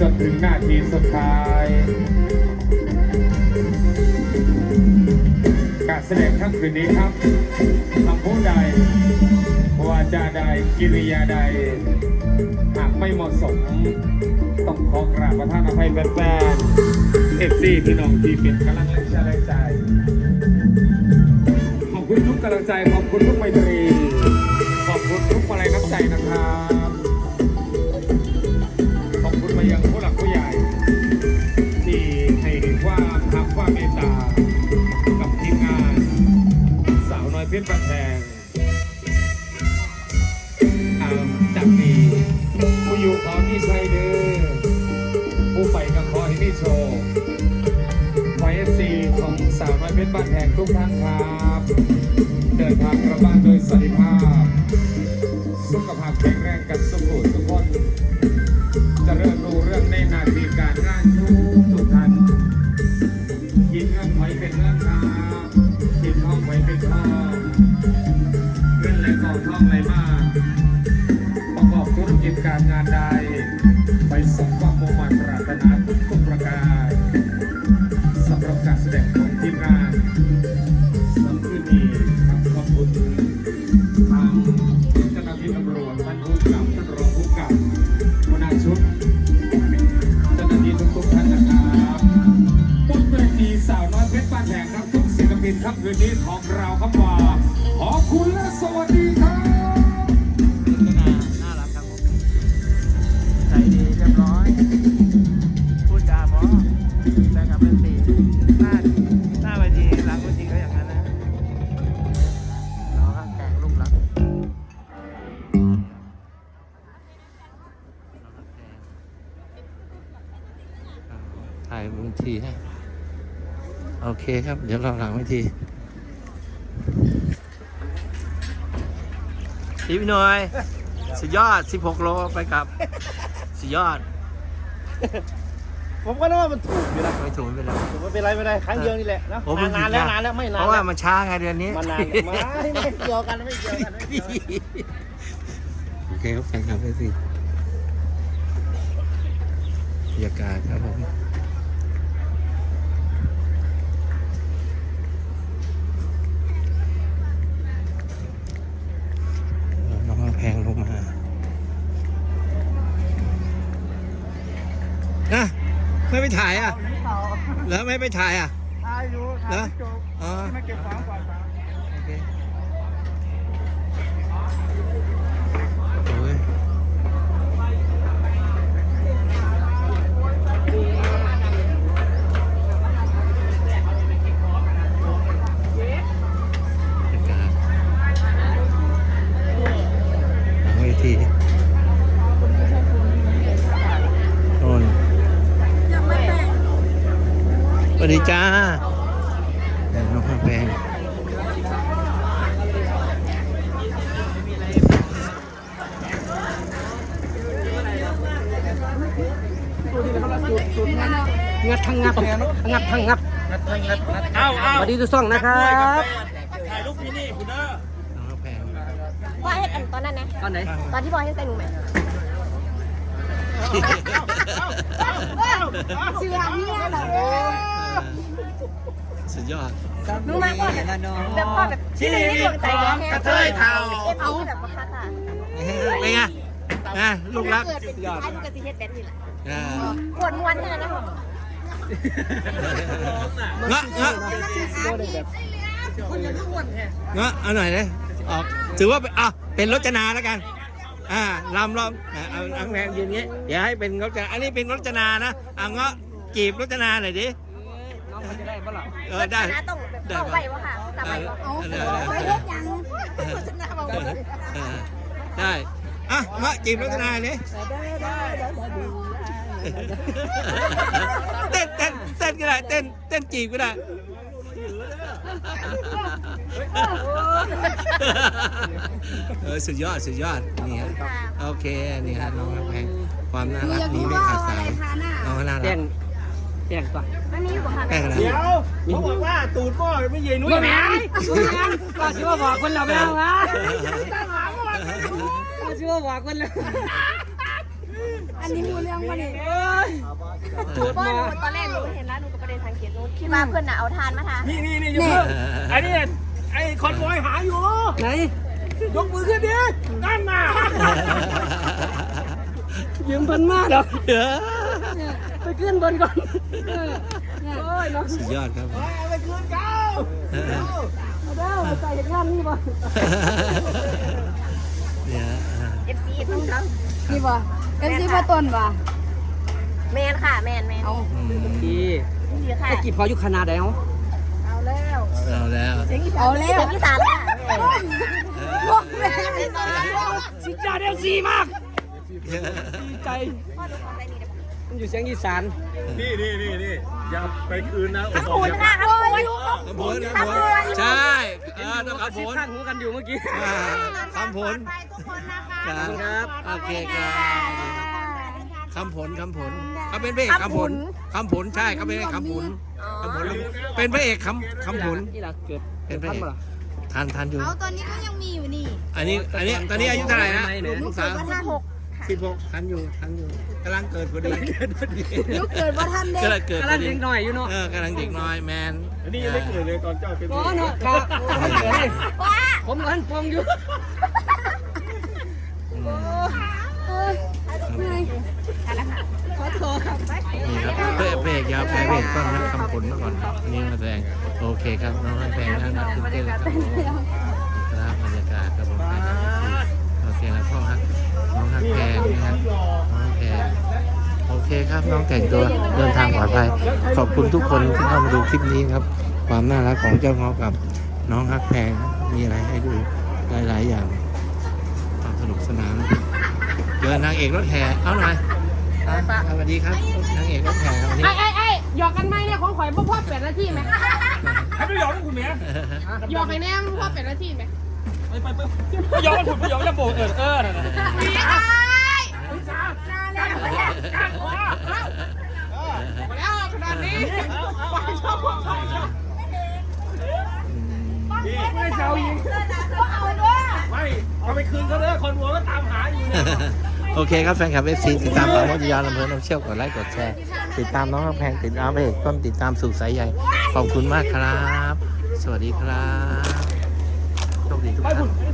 จนถึงหน้าทีสุดท้าย การแสดงทั้งคืนนี้ครับคำผู้ใดวาจาใดกิริยาใด หากไม่เหมาะสม ต้องขอกราบประทานอภัยแฟนๆเอฟซีพี่น้องที่เป็นกำลังใจขอบคุณทุกกำลังใจขอบคุณทุกไมตรี เพชรบางแพง เงื่องเงินไหลกองท่องไหลมา ถ่ายบนทีให้โอเคครับ เดี๋ยวเราหลังเวทีพี่หน่อยสุดยอด 16 โลไปกลับ สุดยอด ผมก็นึกว่ามันถูกอยู่นะไม่ถูกไม่เป็นไรไม่เป็นไรไม่เป็นไรครั้งเดียวนี่แหละนะโอ้นานๆแล้วนานแล้วไม่นานเพราะว่าแล้วมันช้าไงเดือนนี้มันนานไม่ไม่เกี่ยวกันไม่เกี่ยวกันไม่เกี่ยวกันโอเคครับแฟนคลับได้สิบรรยากาศครับผมน้องมาแพงลงมานะไม่ไป ถ่ายอะแล้วไม่ไปถ่ายอะทายอยู่เหรอจบอ๋อมาเก็บของก่อน โอเคโอ้ยบรรยากาศหลังเวทีโน่นสวัส ดีจ้าเดี๋ยวน้องข้าวแพงงัดทั้งงัดงัดทั้งงัดเอาเอาสวัสดีทุกช่องนะครับถ่ายรูปพี่นี่คุณเด้อน้องข้าวแพงพ่อเฮ็ดอันตอนนั้นนะตอนไหนตอนที่พ่อเฮ็ดใส่หนูไหมเชื่อเนี่ยเหรอ สุดยอดหนูมาก่อนแบบพ่อแบบที่หนึ่งที่ดวงใจเลยแค่กระเทยเทาเอฟเอาแบบว่าค่ะค่ะเป็นไงนะลูกรักเกิดเป็นท้ายมันก็สิเฮ็ดแบบนี้แหละอ่าปวดมวนขนาดนั้นเงาะเงาะเงาะเอาหน่อยเลยออกถือว่าเป็นอะเป็นรจนาแล้วกัน อ่าลำรอบอะเอาอังแพงยืนอย่างงี้เดี๋ยวให้เป็นรจนาอันนี้เป็นรจนานะเอาเงาะจีบรจนาหน่อยดิ ล่ะเออได้นะต้องแบบเอาไว้วะค่ะสบายว่าเอาได้ไว้เฮ็ดยังชนะเอาไว้เออได้อะเงาะจีบรจนาเลยเต้นเต้นเต้นก็ได้เต้นเต้นจีบก็ได้เออสุดยอดสุดยอดนี่ฮะโอเคนี่ฮะน้องแพงความน่ารักนี้ไม่ขาดสายน้องน่ารัแจ้กง แจ้งก่อนมันมีอยู่บ่ค่ะแป้งอะไรเดี๋ยวเขาบอกว่าตูดพ่อไม่เย็นนุ้ยแม่ก็ชื่อว่าบอกคนเราไม่เอาวะก็ชื่อว่าบอกคนเราอันนี้มูเรื่องมาดิตูดว่ามาหนูตอนแรกหนูเห็นแล้วหนูก็ประเด็นสังเกตหนูคิดว่าเพื่อนน่ะเอาทานมาทานนี่นี่นี่อย่าเพิ่งไอ้นี่ไอ้คอนบอยหาอยู่ ไหน ยกมือขึ้นดินั่นน่ะยืมเพิ่นมาดอกไป ขึ้นบนก่อนโอ้ยเนาะสุดยอดครับเฮ้ยเอาไปคืนเขาเอาเด้อไปใส่จากงานนี่บ่เนี่ยเอฟซีต้องครับนี่บ่เอ็มซีพ่อต้นบ่แมนค่ะ แมนแมนเอาอืมดีนี่ค่ะ ตะกี้พออยู่ขนาดไหนเนาะเอาแล้วเอาแล้วเอาแล้วเสียงอีสานค่ะพวกแม่สุดยอดเอฟซีมากดีใจ มันอยู่เสียงอีสานนี่นี่นี่นี่อย่าไปคืนนะขอบคุณค่ะขอบคุณคำผลคำผลใช่เออต้องคำผลข้างหูกันอยู่เมื่อกี้อ่าคำผลไปทุกคนนะคะครับครับโอเคครับคำผลคำผลเขาเป็นพระเอกคำผลคำผลใช่เขาเป็นพระเอกคำผลคำผลเป็นพระเอกคำคำผลนี่ล่ะเกิดเป็นพระเอกทับ่ล่ะทันทันอยู่เอาตอนนี้ก็ยังมีอยู่นี่ อันนี้อันนี้ตอนนี้อายุเท่าไหร่นะไม่เนี่ยลูกสาวสิบหก สิบหกทันอยู่ทันอยู่กำลังเกิดพอดีลูกเกิดว่าท่านเด็กำลังเกิดกำพลัองดีเด็กหน่อยอยู่เนาะเออกำลังเด็กน้อยแมนอันนี้ยังไม่เกิดเลยตอนเจ้าเป็นอ๋อเนาะครับผมกำลังปองอยู่อืมไงขอโทษครับนี่ครับเพื่อเพลงยาวแพ้เพลงต้นนักคำผลก่อนอันนี้มาแสดงโอเคครับน้องนักแพงน่ารักขึ้นเต้นครับผมครับบรรยากาศครับผมโอเคนะพ่อฮักน้องฮักแพงนะครับน้องแพง โอเคครับน้องแต่งตัวเดินทางปลอดภัยขอบคุณทุกคนที่เข้ามาดูคลิปนี้ครับ ความน่ารักของเจ้าเงากับน้องฮักแพงมีอะไรให้ดูหลายๆอย่างความสนุกสนานเจอนางเอกรถแห่เอาหน่อยอะสวัสดีครับนางเอกรถแห่วันนี้ไอ้ไอ้ไอ้หยอกกันไหมเนี่ยของข่อยพ่อพ่อแปดนาทีไหมให้ไม่ยอมให้คุณเมียหยอกไอ้แน่พ่อแปดนาทีไหมไปไปไปไม่ยอมให้คุณไม่ยอมจะโบกเออเออ นั่นน่ะแล้วขนาดนี้ไม่เจ้าอีกไม่เอาไปคืนเขาเด้อคนหัวก็ตามหาอยู่เนี่ยโอเคครับแฟนคลับเอฟซีติดตามปราโมทยานลำเพลินน้ำเชี่ยวกดไลค์กดแชร์ติดตามน้องแพงติดตามเพจต้นติดตามสู่สายใหญ่ขอบคุณมากครับ สวัสดีครับโชคดีทุกท่าน